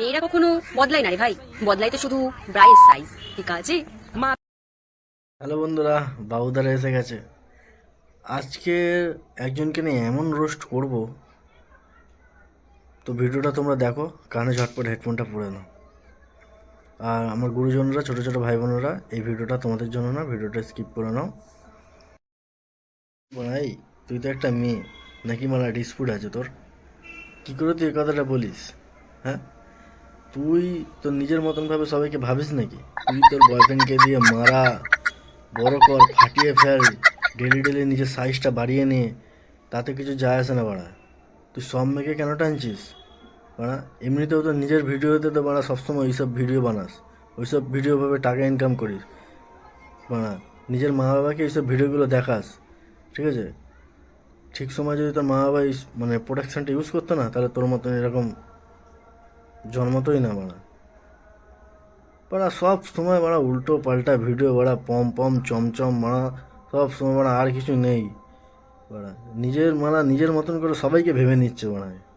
মেয়েরা কখনো বদলায় না রে ভাই। বদলায় তো শুধু ব্রাইস সাইজ ঠিক আছে? হ্যালো বন্ধুরা, বাবুদারা এসে গেছে। আজকে একজনকে নিয়ে এমন রোস্ট করব, তো ভিডিওটা তোমরা দেখো, কানে ঝটপট হেডফোনটা পরে নাও। আর আমার গুরুজনরা, ছোটো ছোটো ভাই বোনেরা এই ভিডিওটা তোমাদের জন্য না, ভিডিওটা স্কিপ করে নাও। ভাই, তুই তো একটা মেয়ে, নাকি মারা ডিসপুট আছে তোর? কী করে তুই কথাটা বলিস হ্যাঁ? তুই তোর নিজের মতন ভাবে সবাইকে ভাবিস নাকি? তুই তোর বয়ফ্রেন্ডকে দিয়ে মারা, বড় কর, ফাটিয়ে ফেল, ডেলি ডেলি নিজের সাইজটা বাড়িয়ে নে, তাতে কিছু যায় আসে না বাড়া। তুই সব মেয়েকে কেন টানছিস? বাড়া, এমনিতেও তো নিজের ভিডিওতে তো বাড়া সবসময় ওইসব ভিডিও বানাস, ওইসব ভিডিও ভাবে টাকা ইনকাম করিস। বাড়া, নিজের মা বাবাকে এইসব ভিডিওগুলো দেখাস, ঠিক আছে? ঠিক সময় যদি তোর মা বাবা মানে প্রোটেকশনটা ইউজ করতো না, তাহলে তোর মতন এরকম জন্মতই না বাড়া। বাড়া সব সময় বাড়া উল্টো পাল্টা ভিডিও বাড়া, পম পম, চমচম মারা সব সময় বাড়া আর কিছু নেই। বাড়া নিজের মারা নিজের মতন করে সবাইকে ভেবে নিচ্ছে বাড়া।